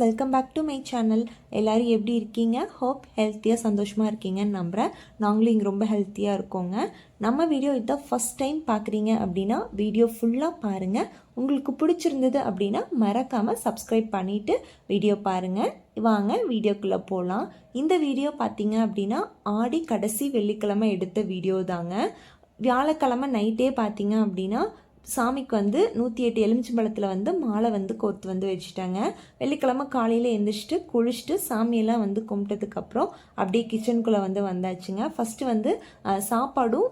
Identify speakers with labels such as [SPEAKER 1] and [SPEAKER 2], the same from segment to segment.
[SPEAKER 1] Welcome back to my channel எல்லோரும் எப்படி இருக்கீங்க? ஹோப் ஹெல்த்தியாக சந்தோஷமாக இருக்கீங்கன்னு நம்புகிறேன் நாங்களும் இங்கே ரொம்ப ஹெல்த்தியாக இருக்கோங்க. நம்ம வீடியோ இதான் ஃபஸ்ட் டைம் பார்க்குறீங்க அப்படின்னா வீடியோ ஃபுல்லாக பாருங்கள் உங்களுக்கு பிடிச்சிருந்தது அப்படின்னா மறக்காமல் சப்ஸ்கிரைப் பண்ணிவிட்டு வீடியோ பாருங்கள் வாங்க வீடியோக்குள்ளே போகலாம் இந்த வீடியோ பார்த்தீங்க அப்படின்னா ஆடி கடைசி வெள்ளிக்கிழமை எடுத்த வீடியோ தாங்க. வியாழக்கிழமை நைட்டே பார்த்தீங்க அப்படின்னா சாமிக்கு வந்து நூற்றி எட்டு எலுமிச்சம்பழத்தில் வந்து மாலை வந்து கோர்த்து வந்து வச்சுட்டாங்க. வெள்ளிக்கிழமை காலையில் எழுந்திரிச்சிட்டு குளிச்சுட்டு சாமியெல்லாம் வந்து கும்பிட்டதுக்கப்புறம் அப்படியே கிச்சனுக்குள்ளே வந்து வந்தாச்சுங்க. ஃபஸ்ட்டு வந்து சாப்பாடும்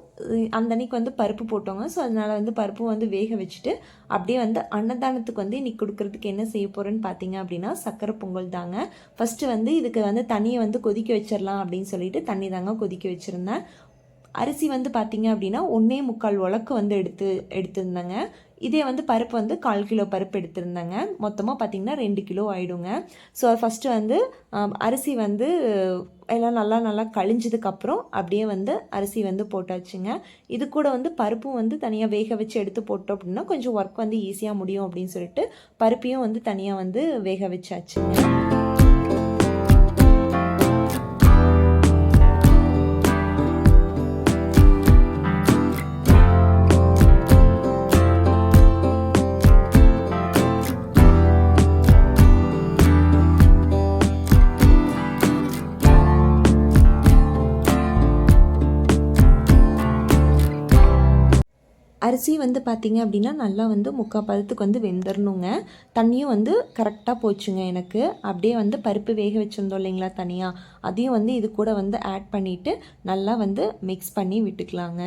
[SPEAKER 1] அந்த அன்னைக்கு வந்து பருப்பு போட்டோங்க. ஸோ அதனால் வந்து பருப்பும் வந்து வேக வச்சுட்டு அப்படியே வந்து அன்னதானத்துக்கு வந்து இன்றைக்கி கொடுக்குறதுக்கு என்ன செய்ய போகிறேன்னு பார்த்தீங்க அப்படின்னா சக்கரை பொங்கல் தாங்க. ஃபஸ்ட்டு வந்து இதுக்கு வந்து தண்ணியை வந்து கொதிக்க வச்சிடலாம் அப்படின்னு சொல்லிட்டு தண்ணி தாங்க கொதிக்க வச்சுருந்தேன். அரிசி வந்து பார்த்தீங்க அப்படின்னா ஒன்றே முக்கால் உலக்கு வந்து எடுத்து எடுத்திருந்தேங்க. இதே வந்து பருப்பு வந்து கால் கிலோ பருப்பு எடுத்திருந்தேங்க. மொத்தமாக பார்த்தீங்கன்னா ரெண்டு கிலோ ஆகிடுங்க ஸோ ஃபஸ்ட்டு வந்து அரிசி வந்து எல்லாம் நல்லா நல்லா கழிஞ்சதுக்கப்புறம் அப்படியே வந்து அரிசி வந்து போட்டாச்சுங்க. இது கூட வந்து பருப்பும் வந்து தனியாக வேக வச்சு எடுத்து போட்டோம் அப்படின்னா கொஞ்சம் ஒர்க் வந்து ஈஸியாக முடியும் அப்படின்னு சொல்லிட்டு பருப்பையும் வந்து தனியாக வந்து வேக வச்சாச்சுங்க. அரிசி வந்து பார்த்தீங்க அப்படின்னா நல்லா வந்து முக்கால் பதத்துக்கு வந்து வெந்துடணுங்க தண்ணியும் வந்து கரெக்டாக போச்சுங்க எனக்கு. அப்படியே வந்து பருப்பு வேக வச்சுருந்தோம் இல்லைங்களா தனியாக அதையும் வந்து இது கூட வந்து ஆட் பண்ணிவிட்டு நல்லா வந்து மிக்ஸ் பண்ணி விட்டுக்கலாங்க.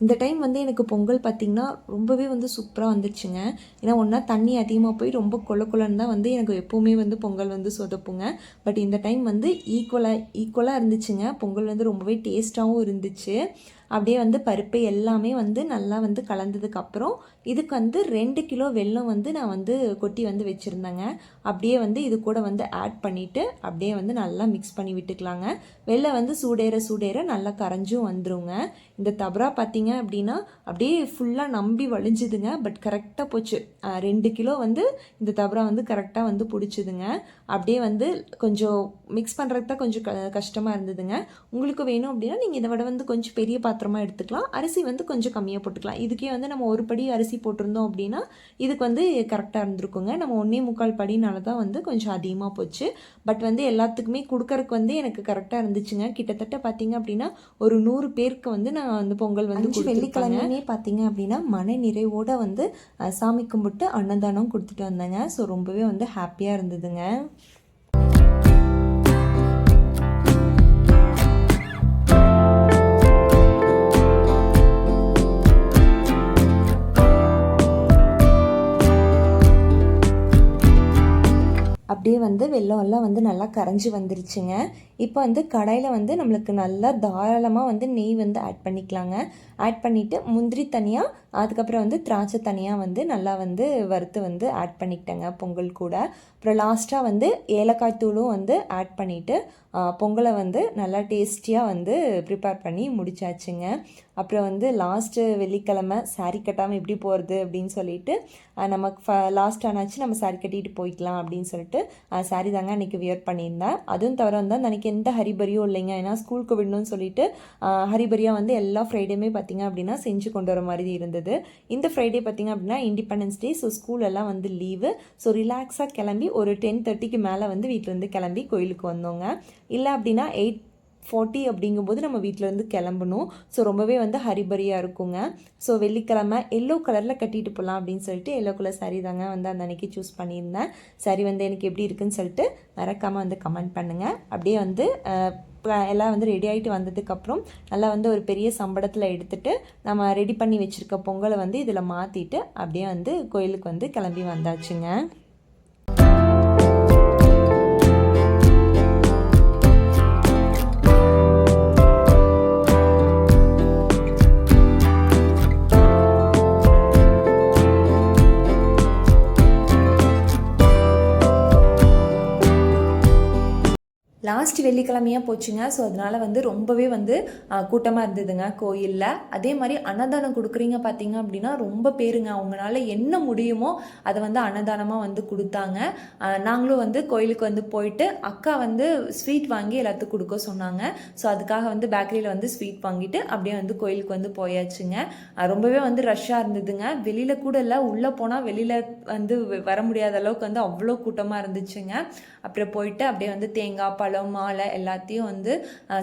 [SPEAKER 1] இந்த டைம் வந்து எனக்கு பொங்கல் பார்த்திங்கன்னா ரொம்பவே வந்து சூப்பராக வந்துச்சுங்க. ஏன்னா ஒன்றா தண்ணி அதிகமாக போய் ரொம்ப கொல கொலன்னு தான் வந்து எனக்கு எப்போவுமே வந்து பொங்கல் வந்து சொதப்புங்க. பட் இந்த டைம் வந்து ஈக்குவலாக ஈக்குவலாக இருந்துச்சுங்க. பொங்கல் வந்து ரொம்பவே டேஸ்ட்டாகவும் இருந்துச்சு. அப்படியே வந்து பருப்பு எல்லாமே வந்து நல்லா வந்து கலந்ததுக்கப்புறம் இதுக்கு வந்து ரெண்டு கிலோ வெல்லம் வந்து நான் வந்து கொட்டி வந்து வச்சுருந்தேங்க. அப்படியே வந்து இது கூட வந்து ஆட் பண்ணிவிட்டு அப்படியே வந்து நல்லா மிக்ஸ் பண்ணி விட்டுக்கலாங்க. வெல்லம் வந்து சூடேற சூடேற நல்லா கரைஞ்சும் வந்துருங்க. இந்த தபரா பார்த்தீங்க அப்படின்னா அப்படியே ஃபுல்லாக நம்பி வழிஞ்சுதுங்க. பட் கரெக்டாக போச்சு. ரெண்டு கிலோ வந்து இந்த தபரா வந்து கரெக்டாக வந்து பிடிச்சிதுங்க. அப்படியே வந்து கொஞ்சம் மிக்ஸ் பண்ணுறதுக்கு தான் கொஞ்சம் க கஷ்டமாக இருந்ததுங்க. உங்களுக்கு வேணும் அப்படின்னா நீங்கள் இதை விட வந்து கொஞ்சம் பெரிய பாத்திரமாக எடுத்துக்கலாம். அரிசி வந்து கொஞ்சம் கம்மியாக போட்டுக்கலாம். இதுக்கே வந்து நம்ம ஒரு படி அரிசி போட்டிருந்தோம் அப்படின்னா இதுக்கு வந்து கரெக்டாக இருந்திருக்குங்க. நம்ம ஒன்றே முக்கால் படினால தான் வந்து கொஞ்சம் அதிகமாக போச்சு. பட் வந்து எல்லாத்துக்குமே கொடுக்கறதுக்கு வந்து எனக்கு கரெக்டாக இருந்துச்சுங்க. கிட்டத்தட்ட பார்த்தீங்க அப்படின்னா ஒரு நூறு பேருக்கு வந்து நான் வந்து பொங்கல் வந்து வெள்ளிக்கிழமையே பார்த்தீங்க அப்படின்னா மன நிறைவோட வந்து சாமி கும்பிட்டு அன்னதானம் கொடுத்துட்டு வந்தேங்க. ஸோ ரொம்பவே வந்து ஹாப்பியாக இருந்ததுங்க. அப்படியே வந்து வெள்ளம்லாம் எல்லாம் வந்து நல்லா கரைஞ்சி வந்துருச்சுங்க. இப்போ வந்து கடையில் வந்து நம்மளுக்கு நல்லா தாராளமாக வந்து நெய் வந்து ஆட் பண்ணிக்கலாங்க. ஆட் பண்ணிவிட்டு முந்திரி தனியாக அதுக்கப்புறம் வந்து திராட்சை தனியாக வந்து நல்லா வந்து வறுத்து வந்து ஆட் பண்ணிக்கிட்டேங்க பொங்கல் கூட. அப்புறம் லாஸ்ட்டாக வந்து ஏலக்காய் தூளும் வந்து ஆட் பண்ணிவிட்டு பொங்கலை வந்து நல்லா டேஸ்டியாக வந்து ப்ரிப்பேர் பண்ணி முடிச்சாச்சுங்க. அப்புறம் வந்து லாஸ்ட்டு வெள்ளிக்கிழமை சாரி கட்டாமல் எப்படி போகிறது அப்படின்னு சொல்லிட்டு நமக்கு ஃப லாஸ்ட் ஆனாச்சு நம்ம சாரி கட்டிட்டு போய்க்கலாம் அப்படின்னு சொல்லிட்டு saree தாங்க அன்றைக்கி வியர் பண்ணியிருந்தேன். அதுவும் தவிர வந்து அன்றைக்கி எந்த ஹரிபரியும் இல்லைங்க. ஏன்னா ஸ்கூலுக்கு விடணும்னு சொல்லிட்டு ஹரிபரியாக வந்து எல்லா ஃப்ரைடேமே பார்த்திங்க அப்படின்னா செஞ்சு கொண்டு வர மாதிரி இருந்தது. இந்த ஃப்ரைடே பார்த்தீங்க அப்படின்னா இண்டிபெண்டன்ஸ் டே ஸோ ஸ்கூல் எல்லாம் வந்து லீவு ஸோ ரிலாக்ஸாக கிளம்பி ஒரு டென் தேர்ட்டிக்கு மேலே வந்து வீட்டிலேருந்து கிளம்பி கோயிலுக்கு வந்தோங்க. இல்லை அப்படின்னா எயிட் ஃபார்ட்டி அப்படிங்கும்போது நம்ம வீட்டிலேருந்து கிளம்பணும். ஸோ ரொம்பவே வந்து ஹரிபரியாக இருக்குங்க. ஸோ வெள்ளிக்கிழமை எல்லோ கலரில் கட்டிட்டு போகலாம் அப்படின்னு சொல்லிட்டு எல்லோ கலர் saree தாங்க வந்து அந்த அன்னைக்கு சூஸ் பண்ணியிருந்தேன். சரி வந்து எனக்கு எப்படி இருக்குன்னு சொல்லிட்டு மறக்காமல் வந்து கமெண்ட் பண்ணுங்கள் அப்படியே வந்து எல்லாம் வந்து ரெடி ஆகிட்டு வந்ததுக்கப்புறம் நல்லா வந்து ஒரு பெரிய சம்படத்தில் எடுத்துட்டு நம்ம ரெடி பண்ணி வச்சுருக்க பொங்கலை வந்து இதில் மாற்றிட்டு அப்படியே வந்து கோயிலுக்கு வந்து கிளம்பி வந்தாச்சுங்க. லாஸ்ட் வெள்ளிக்கிழமையாக போச்சுங்க. ஸோ அதனால் வந்து ரொம்பவே வந்து கூட்டமாக இருந்ததுங்க கோயிலில். அதே மாதிரி அன்னதானம் கொடுக்குறீங்க பார்த்தீங்க அப்படின்னா ரொம்ப பேருங்க. அவங்களால என்ன முடியுமோ அதை வந்து அன்னதானமாக வந்து கொடுத்தாங்க. நாங்களும் வந்து கோயிலுக்கு வந்து போயிட்டு அக்கா வந்து ஸ்வீட் வாங்கி எல்லாத்துக்கும் கொடுக்க சொன்னாங்க. ஸோ அதுக்காக வந்து பேக்கரியில் வந்து ஸ்வீட் வாங்கிட்டு அப்படியே வந்து கோயிலுக்கு வந்து போயாச்சுங்க. ரொம்பவே வந்து ரஷ்ஷாக இருந்ததுங்க. வெளியில் கூட இல்லை உள்ளே போனால் வெளியில் வந்து வ- வர முடியாத அளவுக்கு வந்து அவ்வளோ கூட்டமாக இருந்துச்சுங்க. அப்புறம் போயிட்டு அப்படியே வந்து தேங்காய் பழம் மாலை எல்லாத்தையும் வந்து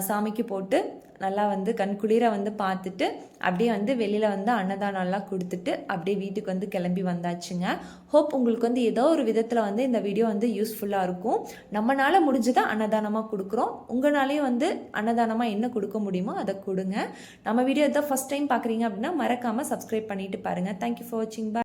[SPEAKER 1] சாமிக்கு போட்டு நல்லா வந்து கண்குளிர வந்து பார்த்துட்டு அப்படியே வந்து வெளியில் வந்து அன்னதானம்லாம் கொடுத்துட்டு அப்படியே வீட்டுக்கு வந்து கிளம்பி வந்தாச்சுங்க. ஹோப் உங்களுக்கு வந்து ஏதோ ஒரு விதத்தில் வந்து இந்த வீடியோ வந்து யூஸ்ஃபுல்லாக இருக்கும். நம்மளால் முடிஞ்சதை அன்னதானமாக கொடுக்குறோம். உங்களாலேயும் வந்து அன்னதானமாக என்ன கொடுக்க முடியுமோ அதை கொடுங்க. நம்ம வீடியோ எதோ ஃபஸ்ட் டைம் பார்க்குறீங்க அப்படின்னா மறக்காமல் சப்ஸ்கிரைப் பண்ணிட்டு பாருங்கள் தேங்க்யூ ஃபார் வாட்சிங் பாய்